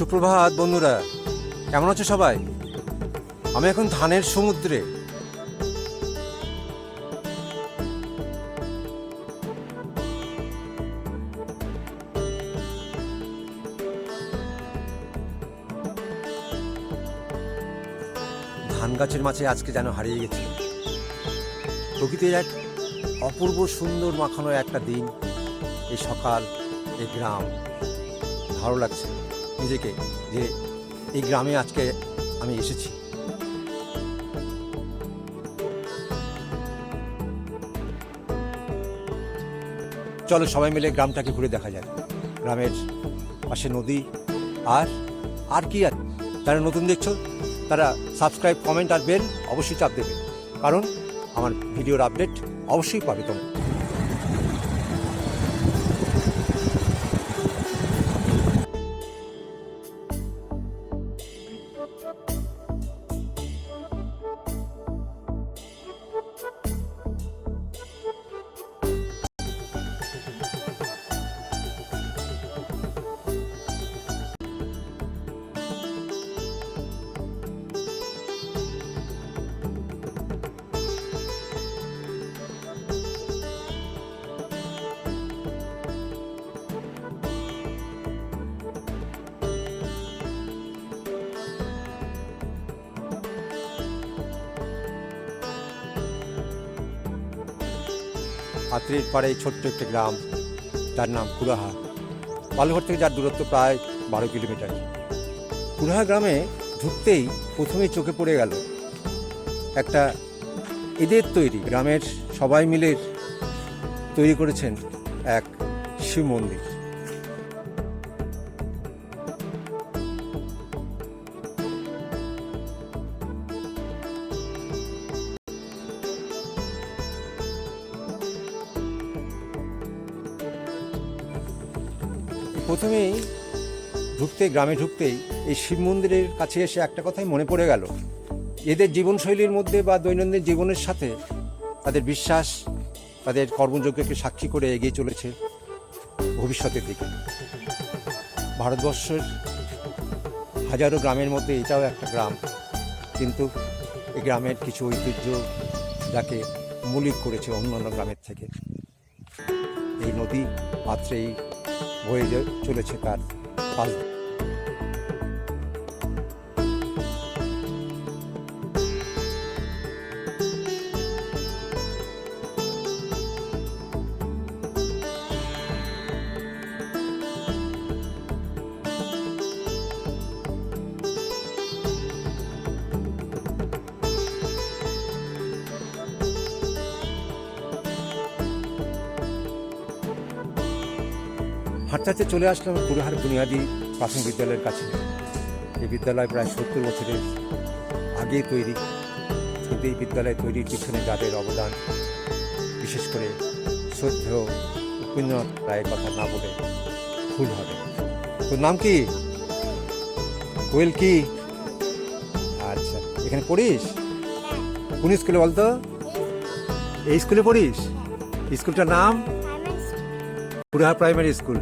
সুপ্রভাত, বন্ধুরা। কেমন আছো সবাই? আমি এখন ধানের সমুদ্রে। ধান গাছের মাঝে আজকে যেন হারিয়ে গেছি। প্রকৃতির এক অপূর্ব সুন্দর মাখানো একটা দিন, এই সকাল, এই গ্রাম। ভালো লাগছে। নিজেকে যে এই গ্রামে আজকে আমি এসেছি। চলো সবাই মিলে গ্রামটাকে ঘুরে দেখা যায় গ্রামের পাশে নদী আর আর কি আর? যারা নতুন দেখছ, তারা সাবস্ক্রাইব কমেন্ট আর বেল অবশ্যই চাপ দেবে। কারণ আমার ভিডিওর আপডেট অবশ্যই পাবে তোমরা। আত্রের পাড়ে ছোট্ট একটি গ্রাম তার নাম কুড়াহা বালুঘর থেকে যার দূরত্ব প্রায় বারো কিলোমিটার। কুড়াহা গ্রামে ঢুকতেই প্রথমেই চোখে পড়ে গেল একটা এদের তৈরি। গ্রামের সবাই মিলে তৈরি করেছেন এক শিব মন্দির। প্রথমেই ঢুকতে, গ্রামে ঢুকতেই এই শিব মন্দিরের কাছে এসে একটা কথাই মনে পড়ে গেল। এদের জীবনশৈলীর মধ্যে বা দৈনন্দিন জীবনের সাথে তাদের বিশ্বাস, তাদের কর্মযোগ্যকে সাক্ষী করে এগিয়ে চলেছে ভবিষ্যতের দিকে। ভারতবর্ষের হাজারো গ্রামের মধ্যে এটাও একটা গ্রাম। কিন্তু এই গ্রামের কিছু ঐতিহ্য যাকে মৌলিক করেছে অন্যান্য গ্রামের থেকে। এই নদী পাত্রেই বয়ে চলেছে তার পাশ হাঁটতে চলে আসলাম কুড়াহার বুনিয়াদি প্রাথমিক বিদ্যালয়ের কাছে। এই বিদ্যালয় প্রায় সত্তর বছরের আগে তৈরি। কিন্তু এই বিদ্যালয় তৈরির পিছনে যাদের অবদান, বিশেষ করে শ্রদ্ধেয় উপেন্দ্রনাথ রায়ের কথা না বলে ভুল হবে। তোর নাম কি? কোয়েল কি? আচ্ছা এখানে পড়িস? কোন স্কুলে বলতো? এই স্কুলে পড়িস? স্কুলটার নাম? Puraha primary school.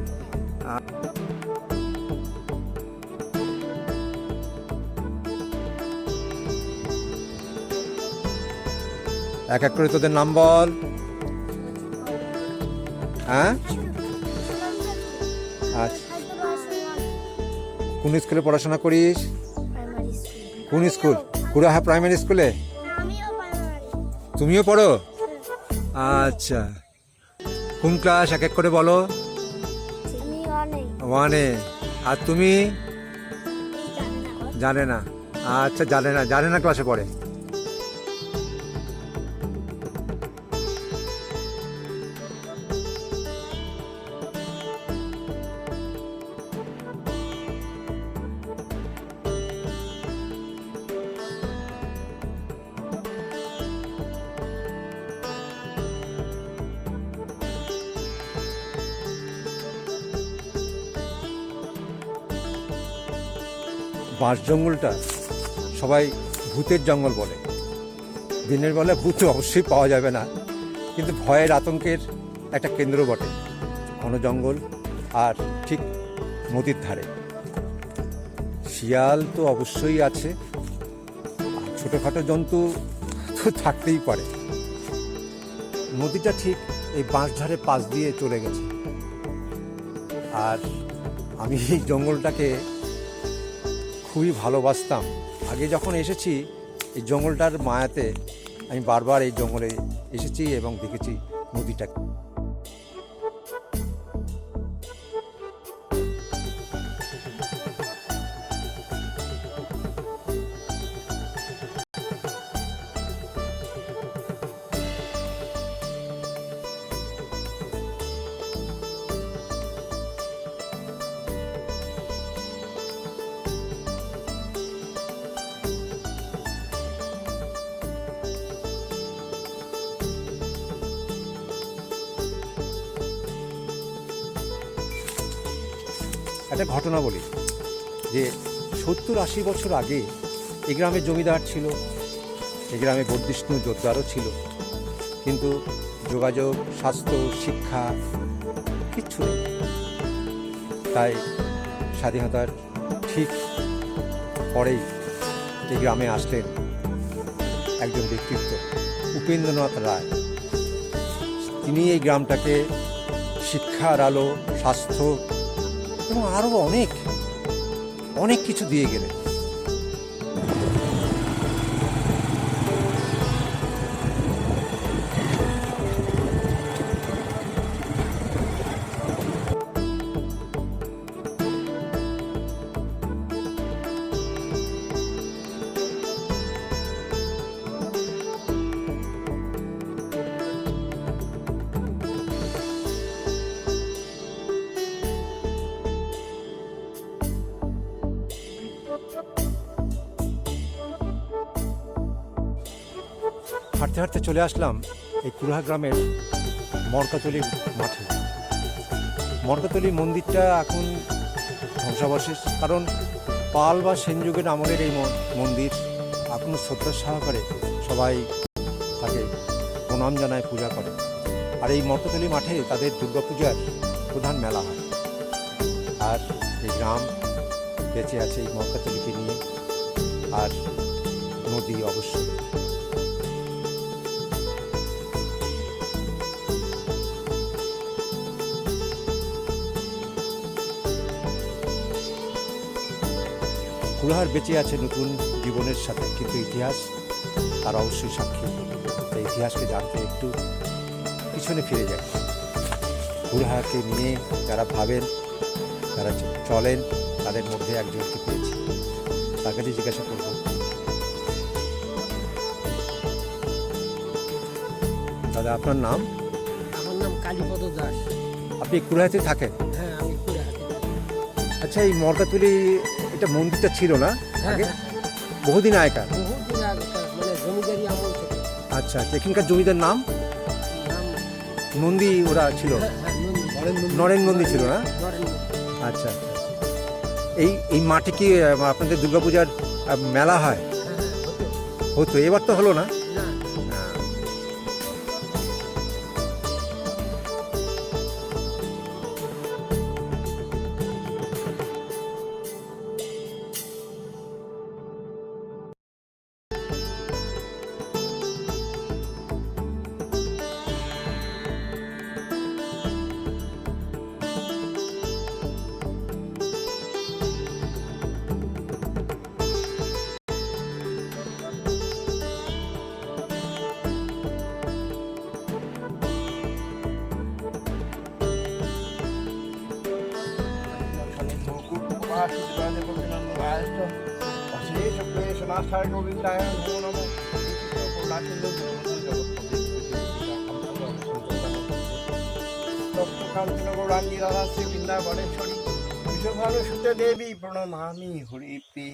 এক এক করে তোদের নাম বল। হ্যাঁ? আচ্ছা। কোন স্কুলে পড়াশোনা করিস? কোন স্কুল? কুড়াহা প্রাইমারি স্কুলে? তুমিও পড়ো? আচ্ছা। কোন ক্লাস এক এক করে বলো। ওয়ানে আর তুমি? জানে না। আচ্ছা জানে না। জানে না ক্লাসে পড়ে। বাঁশ জঙ্গলটা সবাই ভূতের জঙ্গল বলে। দিনের বেলা ভূত অবশ্যই পাওয়া যাবে না, কিন্তু ভয়ের আতঙ্কের একটা কেন্দ্র বটে, ঘন জঙ্গল আর ঠিক নদীর ধারে। শিয়াল তো অবশ্যই আছে ছোটোখাটো জন্তু তো থাকতেই পারে। নদীটা ঠিক এই বাঁশঝাড়ে পাশ দিয়ে চলে গেছে। আর আমি এই জঙ্গলটাকে খুবই ভালোবাসতাম। আগে যখন এসেছি, এই জঙ্গলটার মায়াতে আমি বারবার এই জঙ্গলে এসেছি এবং দেখেছি নদীটাকে। একটা ঘটনা বলি, যে সত্তর আশি বছর আগে এই গ্রামে জমিদার ছিল এই গ্রামে বর্ধিষ্ণু জোরদারও ছিল, কিন্তু যোগাযোগ, স্বাস্থ্য, শিক্ষা কিচ্ছু নেই। তাই স্বাধীনতার ঠিক পরেই এই গ্রামে আসলেন একজন ব্যক্তিত্ব, উপেন্দ্রনাথ রায়। তিনি এই গ্রামটাকে শিক্ষার আলো, স্বাস্থ্য এবং আরও অনেক অনেক কিছু দিয়ে গেলেন। হাঁটতে হাঁটতে চলে আসলাম এই কুড়হা গ্রামের মরকাতলি মাঠে। মরকাতলি মন্দিরটা এখন ধ্বংসাবশেষ, কারণ পাল বা সেন যুগের আমলের এই মন্দির এখনও শ্রদ্ধা সহকারে সবাই তাকে প্রণাম জানায়, পূজা করে। আর এই মরকাতলি মাঠে তাদের দুর্গাপূজার প্রধান মেলা হয়। আর এই গ্রাম বেঁচে আছে এই মরকাতলিকে নিয়ে। আর নদী অবশ্যই। কুলাহার বেঁচে আছে নতুন জীবনের সাথে কিন্তু ইতিহাস তার অবশ্যই সাক্ষী। তাই ইতিহাসকে জানতে একটু পিছনে ফিরে যায় কুলাহাকে নিয়ে যারা ভাবেন যারা চলেন তাদের মধ্যে একজনকে পেয়েছি। তার কাছে জিজ্ঞাসা করব। দাদা আপনার নাম? আমার নাম কালীপদ দাস। আপনি কুলাহাতে থাকেন? হ্যাঁ আমি আচ্ছা এই মরকাতুলি এটা মন্দিরটা ছিল না হ্যাঁ আগে? হ্যাঁ, বহুদিন আগেকার? মানে আচ্ছা আচ্ছা এখানকার জমিদার নাম? নন্দী ওরা ছিল? হ্যাঁ নরেন নন্দী। ছিল না? আচ্ছা আচ্ছা এই এই মাটি কি আপনাদের দুর্গাপূজার মেলা হয়? হতো এবার তো হলো না। দেবী প্রণমামি হরিপ্রি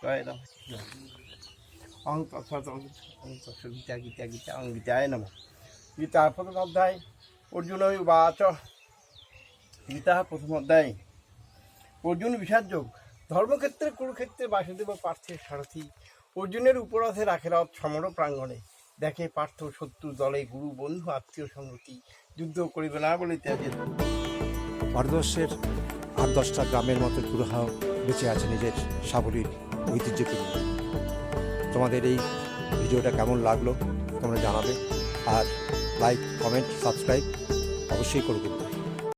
জয় রাম অং তৎসৎ অং তৎসৎ গীতা গীতা গীতা অং নম গীতা প্রথম অধ্যায় অর্জুন বাচ গীতা প্রথম অধ্যায় অর্জুন বিষাদযোগ ধর্মক্ষেত্রে কুরুক্ষেত্রে বাসুদেব পার্থের সারথি। অর্জুনের উপরথে রাখে রথ সমর প্রাঙ্গণে। দেখে পার্থ শত্রু দলে গুরু, বন্ধু, আত্মীয় সংগতি যুদ্ধ করিবে না বলে ত্যাগের ভারতবর্ষের আট দশটা গ্রামের মতো কুড়াহাও বেঁচে আছে নিজের সাবলীর ঐতিহ্যকে নিয়ে তোমাদের এই ভিডিওটা কেমন লাগল তোমরা জানাবে। আর লাইক কমেন্ট সাবস্ক্রাইব অবশ্যই করে কিন্তু।